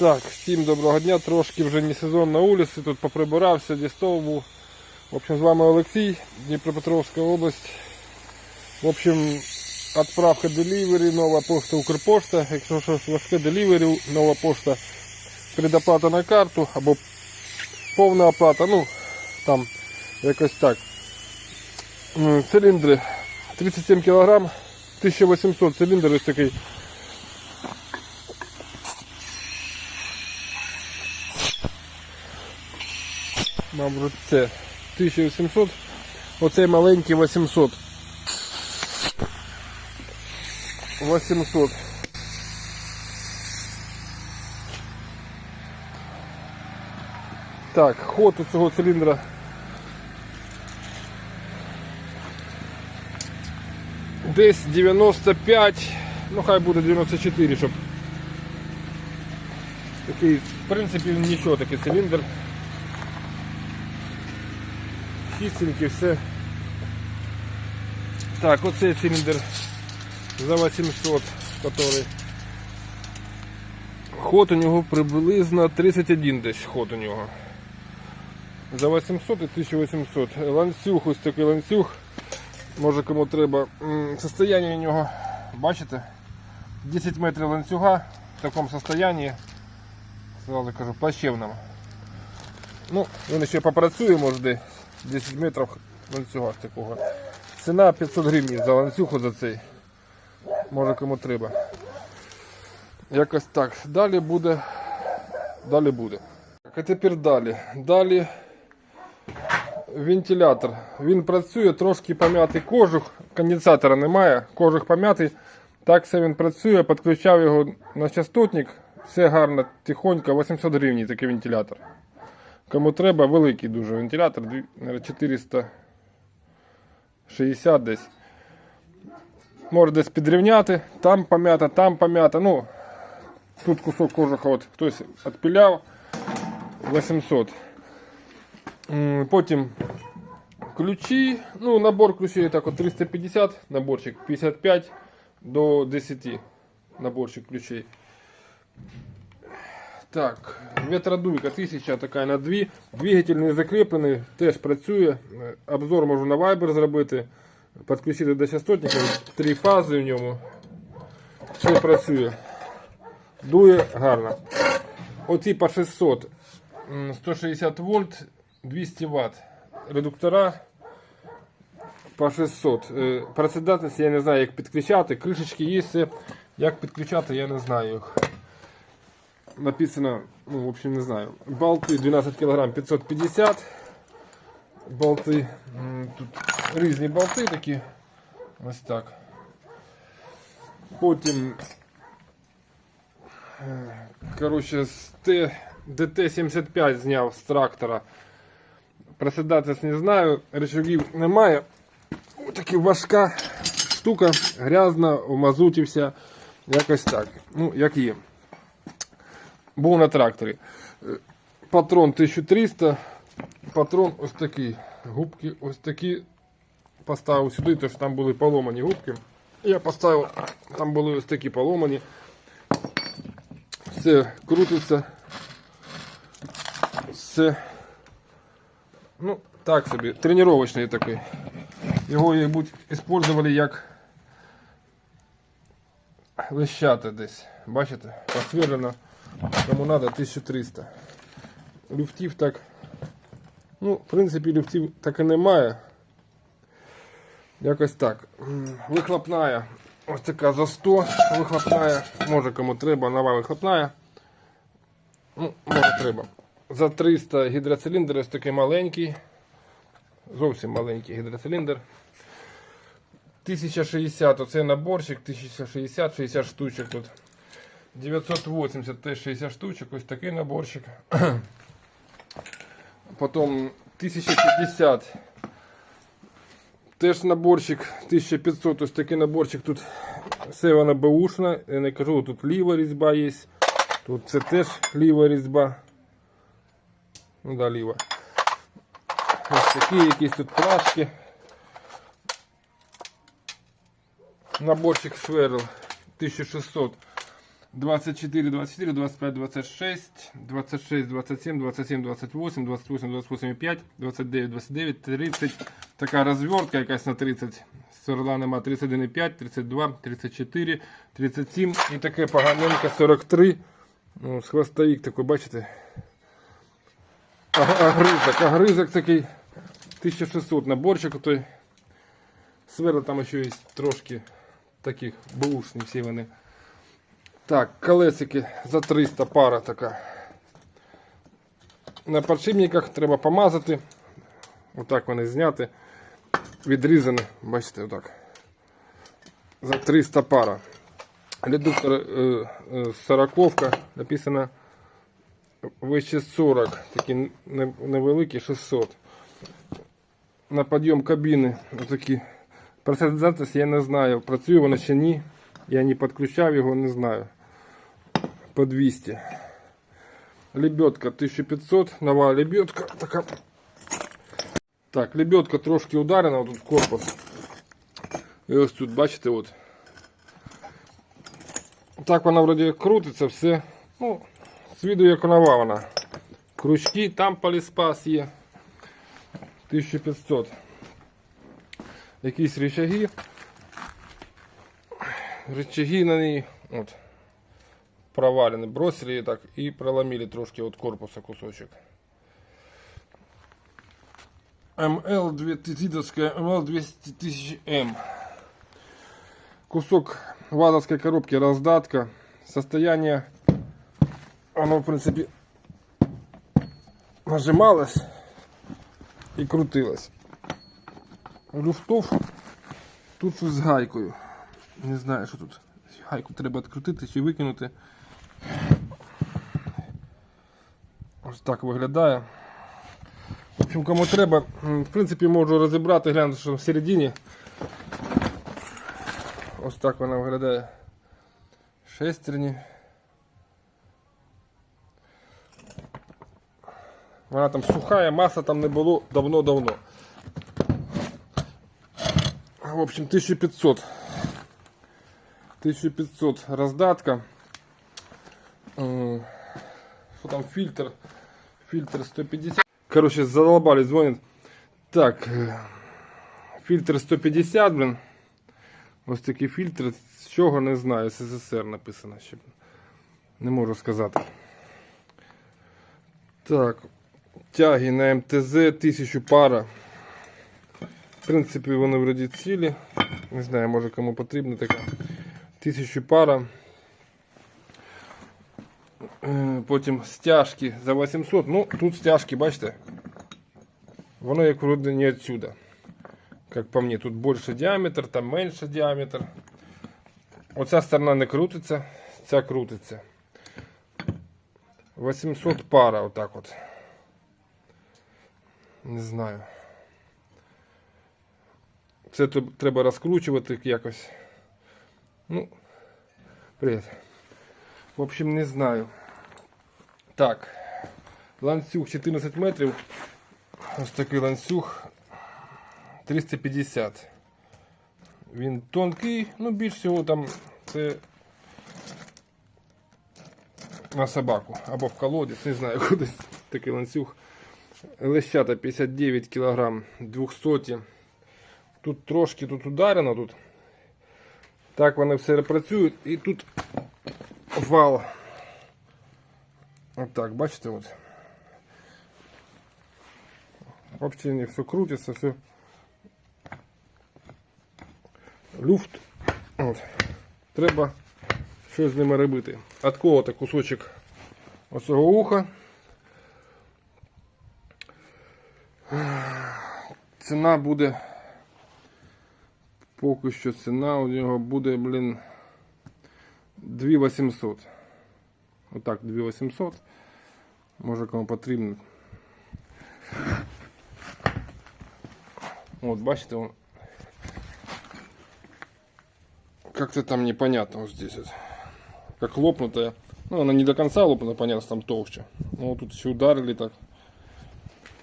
Так, всім доброго дня. Трошки вже не сезон на вулиці, тут поприбирався, дістов. В общем, з вами Олексій, Дніпропетровська область. В общем, відправка делівері, нова пошта Укрпошта. Якщо щось важке делівері, нова пошта, предоплата на карту або повна оплата, ну там якось так. Циліндри 37 кг, 1800 циліндр ось такий. Мабуть, це 1800, оцей маленький 800. 800. Так, ход у цього циліндра. Десь 95, ну хай буде 94, щоб такий, в принципі, нічого такий циліндр. Чистенький, все. Так, оцей циліндр за 800, который. Ход у нього приблизно 31 десь ход у нього. За 800 і 1800. Ланцюг, ось такий ланцюг. Може кому треба. Состояние у нього, бачите? 10 метрів ланцюга в такому состоянии. Сразу кажу, плачевному. Ну, він ще попрацює, може десь 10 метрів ланцюга такого. Ціна 500 гривень за ланцюг за цей. Може кому треба. Якось так. Далі буде. Далі буде. Так, а тепер далі. Далі вентилятор. Він працює, трошки пом'ятий кожух, конденсатора немає, кожух пом'ятий. Так все він працює, підключав його на частотник. Все гарно, тихонько, 800 гривень такий вентилятор. Кому треба, великий дуже вентилятор, 460 десь. Може десь підрівняти, там пом'ята, там пом'ята. Ну, тут кусок кожуха от хтось відпіляв 800. Потім ключі, ну, набор ключей так от 350, наборчик 55 до 10 наборчик ключей. Так, ветродуйка 1000 така на 2. Двигатель не закріплений, теж працює. Обзор можу на Viber зробити. Підключити до частотника. Три фази в ньому. Все працює. Дує гарно. Оці по 600. 160 вольт, 200 Вт. Редуктора по 600. Е, Працедатність я не знаю, як підключати. Кришечки є. Як підключати, я не знаю їх написано, ну, в общем, не знаю. Болты 12 кг 550. Болти. Тут різні болти такі. Ось так. Потім. е, Коротше, з Т- ДТ-75 зняв з трактора. Присідатись не знаю, речагів немає. Ось така важка штука, грязна, в мазуті вся. Якось так. Ну, як є був на тракторі. Патрон 1300, патрон ось такий. Губки ось такі поставив сюди, тому що там були поломані губки. Я поставив, там були ось такі поломані. Все крутиться. Все. Ну, так собі, тренувальний такий. Його, мабуть, використовували як лищата десь. Бачите? Посверлено. Кому надо 1300. Люфтів так. Ну, в принципі, люфтів так і немає. Якось так. Вихлопная. Ось така за 100 вихлопная. Може кому треба, нова вихлопная. Ну, може треба. За 300 гідроциліндр, ось такий маленький. Зовсім маленький гідроциліндр. 1060 оце наборчик, 1060, 60 штучок тут. 980 теж 60 штучок, ось такий наборчик. Потім 1050 теж наборчик, 1500 ось такий наборчик. Тут все воно беушне, я не кажу, тут ліва різьба є. Тут це теж ліва різьба. Ну да, ліва. Ось такі якісь тут плашки. Наборчик сверл 1600. 24, 24, 25, 26, 26, 27, 27, 28, 28, 28, 5, 29, 29, 30. Така розвертка якась на 30. Сорла нема 31,5, 32, 34, 37 і таке поганеньке 43. Ну, з хвостовик такий, бачите? Агризок, агризок такий 1600 наборчик той. Сверла там ще є трошки таких бушні всі вони. Так, колесики за 300 пара така. На подшипниках треба помазати. Отак вони зняти. Відрізані, бачите, отак. За 300 пара. Редуктор е, е, 40 написано вище 40, такі невеликі 600. На підйом кабіни отакі. Прецедентність я не знаю, працює воно чи ні. Я не підключав його, не знаю. По 200. Лебедка 1500, нова лебедка така. Так, лебедка трошки ударена, тут корпус. І ось тут, бачите, от. Так вона вроді крутиться, все. Ну, з виду як нова вона. Крючки, там поліспас є. 1500. Якісь рычаги. Рычаги на ній. От. Провалені. Бросили її так і проломили трошки от корпуса кусочок. МЛ 2000 МЛ 200 тысяч М. Кусок вазовской коробки раздатка. Состояние оно в принципе нажималось и крутилось. Люфтов тут щось з гайкою. Не знаю, що тут. Гайку треба відкрутити чи викинути. Ось так виглядає. В общем, кому треба, в принципі, можу розібрати, глянути, що в середині. Ось так вона виглядає. Шестерні. Вона там сухая, маса там не було давно-давно. В общем, 1500. 1500 раздатка. Что там фильтр? Фильтр 150. Короче, задолбали, звонят. Так, е, фильтр 150, блин. Ось такий фільтр. З чого не знаю, СССР написано ще. Не можу сказати. Так. Тяги на МТЗ 1000 пара. В принципі, вони вроді цілі. Не знаю, може кому потрібна така. 1000 пара. Потім стяжки за 800. Ну, тут стяжки, бачите? Воно як вроде не отсюда. Как по мне, тут більше діаметр, там менше діаметр. Оця сторона не крутиться, ця крутиться. 800 пара, отак от. Не знаю. Це треба розкручувати якось. Ну, привіт. В общем, не знаю. Так. Ланцюг 14 метрів. Ось такий ланцюг 350. Він тонкий, ну більш всього там це на собаку або в колодязь, не знаю кудись такий ланцюг. Лещата 59 кг 200. Тут трошки тут ударено тут. Так вони все працюють і тут вал. Отак, бачите, от. Вообще все крутится, все. Люфт. От. Треба щось з ними робити. Отколоти кусочок оцього уха. Ціна буде. Поки що ціна у нього буде, блін, 2800. Отак, 2800. Може кому потрібно. Вот, бачите, он как-то там непонятно вот здесь вот. Как лопнутая. Ну, она не до конца лопнута, понятно, там толще. Ну, вот тут еще ударили так.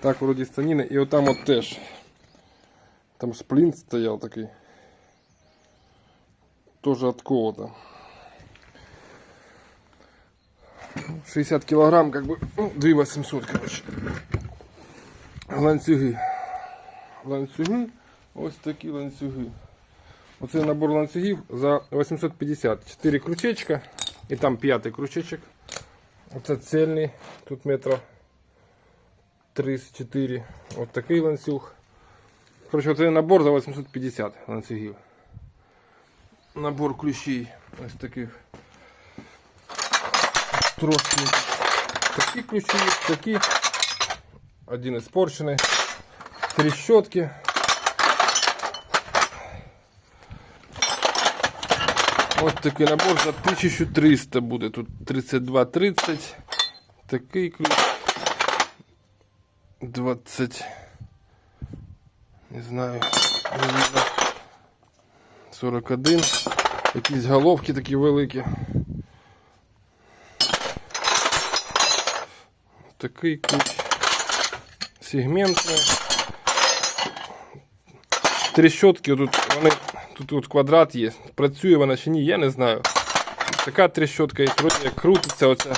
Так, вроде станины. И вот там вот теж. Там сплинт стоял такой. Тоже от кого-то. 60 килограмм, как бы, ну, 2800, короче. Ланцюги. Ланцюги. Ось такі ланцюги. Оце набор ланцюгів за 850. 4 крючечка. І там п'ятий крючечок. Оце цельний. Тут метра 34. Ось такий ланцюг. Короче, оце набор за 850 ланцюгів. Набор ключей. Ось таких. Трошки такі ключі, такі. Один испорченный. Три щетки. Ось такий набор за 1300 буде. Тут 32,30. Такий ключ. 20. Не знаю. Видно. 41. Якісь головки такі великі. Такий ключ. Сегментний. Трещотки тут вони. Тут от квадрат є. Працює вона чи ні, я не знаю. Така трещотка є, вроді як крутиться оця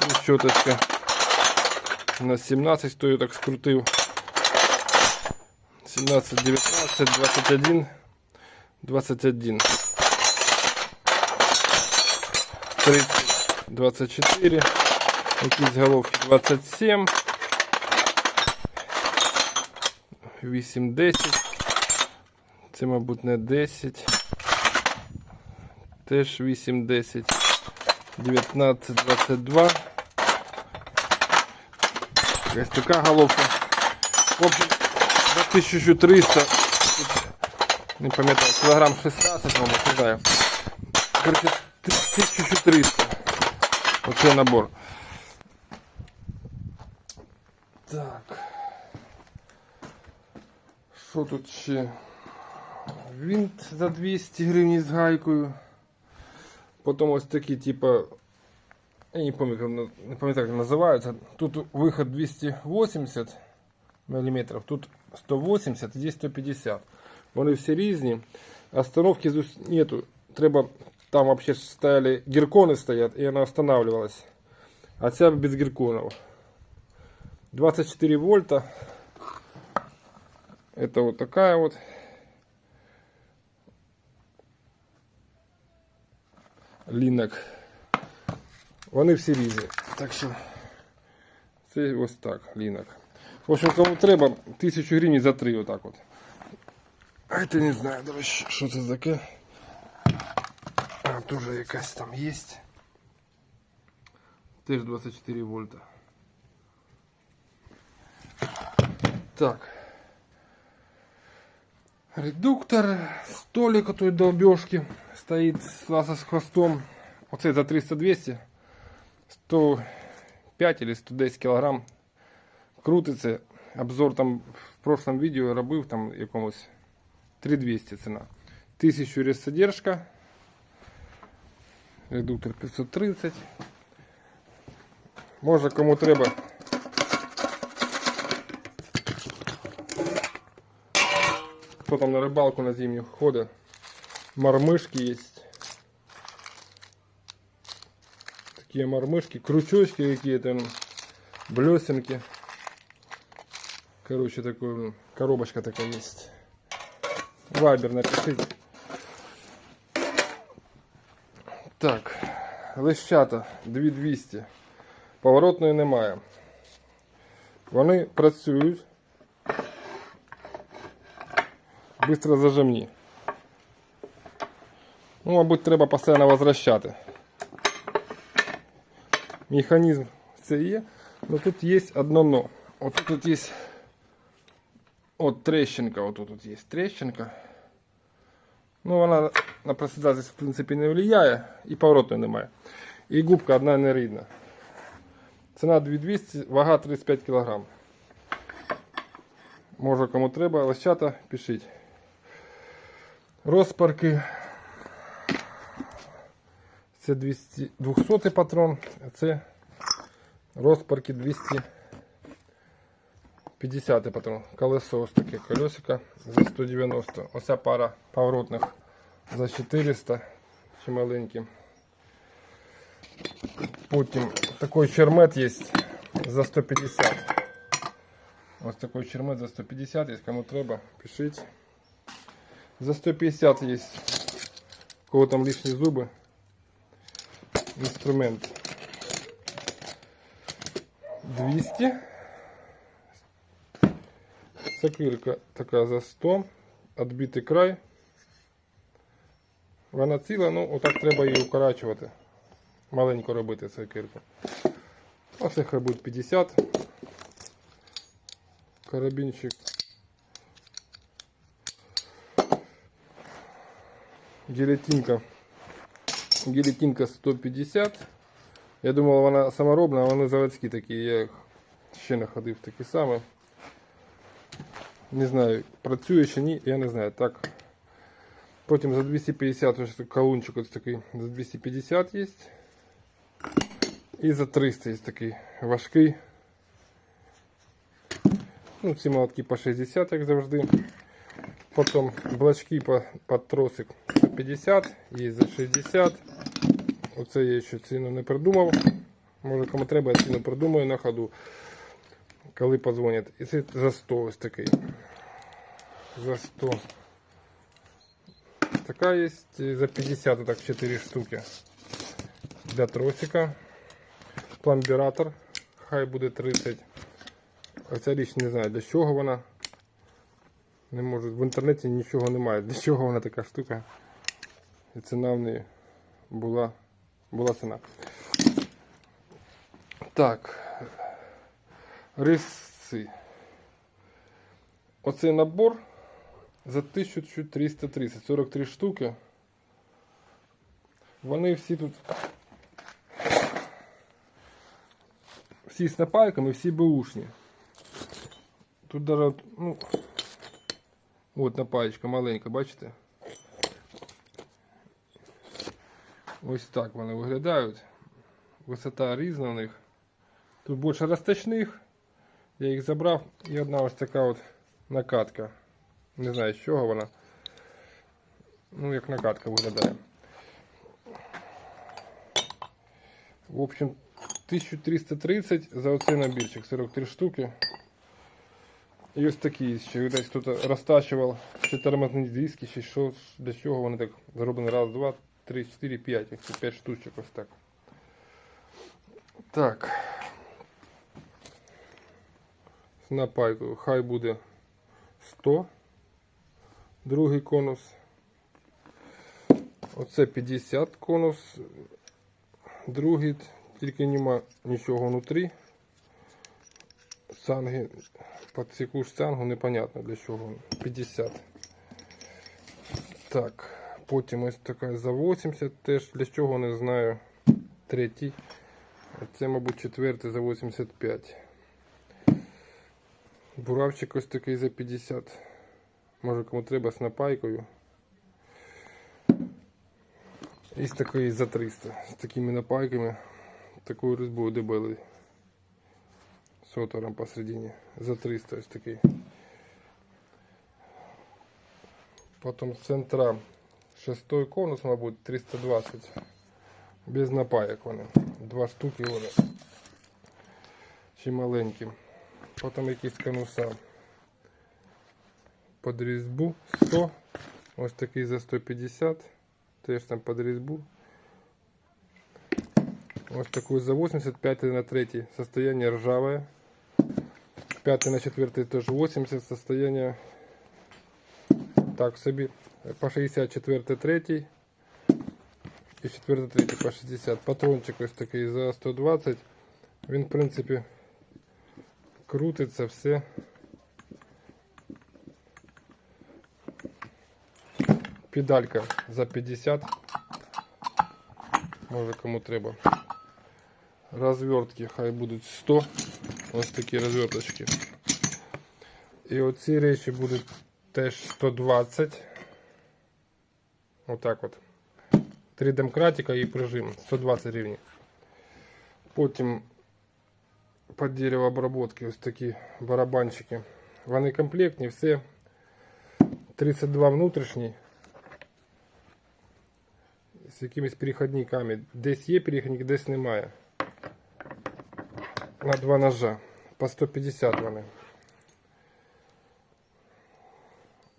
трещоточка. На 17 хто її так скрутив. 17, 19, 21, 21. 30, 24. Якісь головки 27. 8, 10. Це, мабуть, не 10. Теж 8, 10. 19, 22. Якась така головка. Общем, за 1300. Не пам'ятаю, кілограм 16, мабуть, не знаю. Короче, 1300. Оцей набор. Що тут ще? Винт за 200 гривень з гайкою. Потім ось такі, типа. Я не пам'ятаю, як на- не пам'ятаю, як називаються. Тут виход 280 мм, тут 180 і здесь 150. Вони всі різні. Остановки здесь нету. Треба, там вообще стояли гіркони стоять, і вона останавливалась. А ця без гірконів. 24 вольта. Это вот такая вот. Лінок. Вони всі різні. Так що це ось так, лінок. В общем, кому треба, тисячу гривень за три отак от. А це не знаю, до речі, що це таке. А, теж якась там є. Теж 24 вольта. Так. Редуктор, столик от той долбежки стоит с с хвостом. Оце за 300-200. 105 или 110 килограмм. Крутиться. Обзор там в прошлом відео робив там якомусь 3200 ціна. 1000 резсодержка. Редуктор 530. Може кому треба Кто там на рыбалку на зимнюю ходит. Мормышки есть. Такие мормышки. Крючочки какие-то. ну, Блесенки. Короче, такой ну, коробочка такая есть. Вайбер напишите. Так. Лещата 2200. Поворотної немає. Вони працюють. Быстро зажимні. Ну, мабуть, треба постійно возвращати. Механізм це є. Но тут є одно но. От тут є от трещинка. От тут є трещинка. Ну, вона на просідатість, в принципі, не впливає і поворотної немає. І губка одна не рідна. Ціна 2200, вага 35 кг. Може кому треба, лещата, пишіть. Розпарки. Це 200, 200 патрон, а це розпарки 250 патрон. Колесо ось таке колесико за 190. Оця пара поворотних за 400 чи маленькі. Потім такий чермет є за 150. Ось такий чермет за 150, якщо кому треба, пишіть. За 150 є. У кого там лишні зуби. Інструмент. 200. Сокирка така за 100. Отбитий край. Вона ціла, ну отак треба її укорачувати. Маленько робити сокирку. Оце хай буде 50. Карабінчик. Гілетинка. Гілетинка 150. Я думав, вона саморобна, а вони заводські такі. Я їх ще не ходив такі самі. Не знаю, працює чи ні, я не знаю. Так. Потім за 250 ось такий колунчик ось такий за 250 є. І за 300 є такий важкий. Ну, ці молотки по 60, як завжди. Потім блочки по, по тросик по 50, є за 60. Оце я ще ціну не придумав. Може кому треба, я ціну придумаю на ходу, коли подзвонять. І це за 100 ось такий. За 100. Така є за 50, так 4 штуки. Для тросика. Пломбіратор. Хай буде 30. Оця річ не знаю для чого вона. Не можу. В інтернеті нічого немає. Для чого вона така штука. І ціна в неї була, була ціна. Так. Риси. Оцей набор за 1330, 43 штуки. Вони всі тут. Всі з напайками, всі беушні. Тут даже, ну, от напаєчка маленька, бачите? Ось так вони виглядають. Висота різна в них. Тут більше розтачних. Я їх забрав і одна ось така от накатка. Не знаю з чого вона. Ну, як накатка виглядає. В общем, 1330 за оцей набірчик, 43 штуки. І ось такі ще десь тут розтачував ще тормозні диски, ще що, для чого вони так зроблені. Раз, два, три, чотири, п'ять. Їх тут 5 штучок ось так. Так. З напайкою хай буде 100. Другий конус. Оце 50 конус. Другий, тільки нема нічого внутрі. Санги, під цю ж непонятно для чого. 50. Так, потім ось така за 80 теж для чого не знаю. Третій. Це, мабуть, четвертий за 85. Буравчик ось такий за 50. Може кому треба з напайкою. І такий за 300. З такими напайками. Такою різьбою дебелий. С отвором посередине. За 300 ось такий. Потім з центра шестой конус, мабуть, 320. Без напаєк вони. Два штуки вони. Чи маленькі. Потім якісь конуса. Під різьбу 100. Ось такий за 150. Теж там під різьбу. Ось такой за 80, 5 на 3 состояние ржавое. 5 на 4 тоже 80, состояние так собі. По 64 3 і 4 3 по 60. Патрончик ось такий за 120. Він в принципі крутиться все. Педалька за 50. Може кому треба. Розвертки хай будуть 100. Ось такі розверточки. І оці речі будуть теж 120. Отак от. Три домкратика і прижим. 120 рівні. Потім під дерево обработки ось такі барабанчики. Вони комплектні, все. 32 внутрішній. з якимись перехідниками. Десь є перехідник, десь немає. На два ножа. По 150 вони.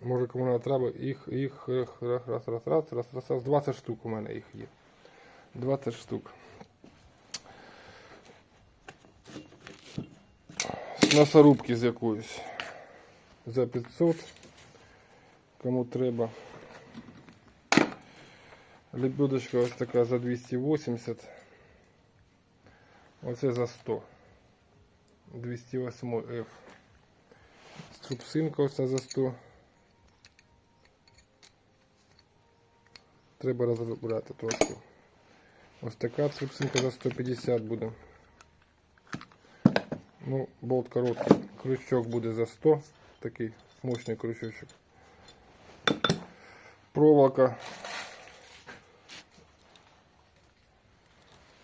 Може кому не треба, їх, їх раз, раз, раз, раз, раз, раз, раз, 20 штук у мене їх є. 20 штук. Носорубки з якоїсь. За 500. Кому треба. Лебедочка ось така за 280. Оце за 100. 208 F. Струбцинка ось за 100. Треба розробляти трошки. Ось така струбцинка за 150 буде. Ну, болт короткий. Крючок буде за 100. Такий мощний крючочок. Проволока.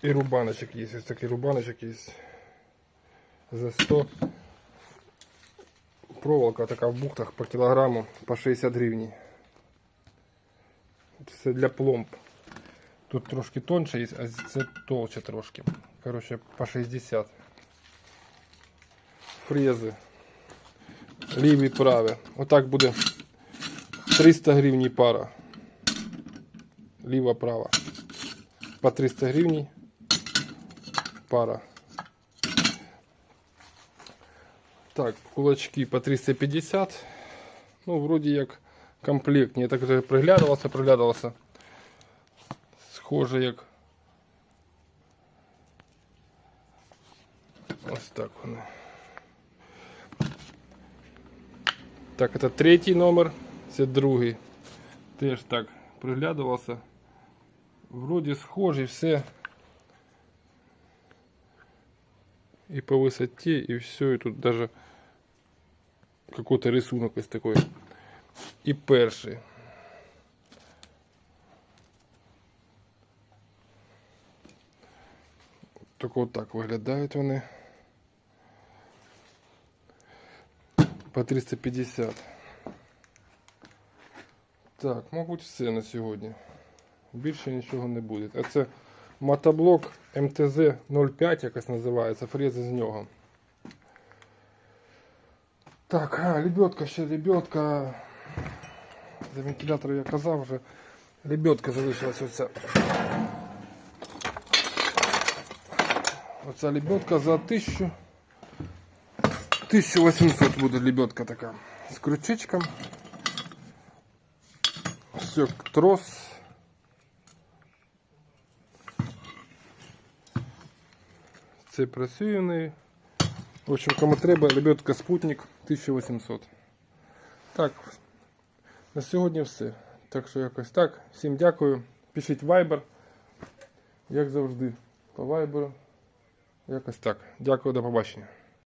І рубаночок є. Ось такий рубаночок є. За 100. Проволока така в бухтах по кілограму по 60 гривень. Це для пломб. Тут трошки тонше є, а це толще трошки. Коротше, по 60. Фрези. Ліві праві. Отак буде 300 гривень пара. Ліва права. По 300 гривень пара. Так, кулачки по 350. Ну, вроді як комплектні. Я так вже приглядувався, приглядувався. Схоже як. Ось так воно. Так, це третій номер, це другий. Теж так приглядувався. Вроді схожі все. И по высоте, и все, и тут даже какой-то рисунок ось такой. І перший. Так от так виглядають вони. По 350. Так, мабуть, все на сьогодні. Більше нічого не буде. А це мотоблок МТЗ 05 якось називається, фрези з нього. Так, а, лебедка ще лебедка. За вентилятор я казав вже. Лебедка залишилась оця. Оця лебедка за 1000. 1800 буде лебедка така. З крючечком. Все, трос. Це працює. В общем, кому треба, лебедка спутник 1800. Так, на сьогодні все. Так що якось так. Всім дякую. Пишіть Viber. Як завжди, по Viber. Якось так. Дякую, до побачення.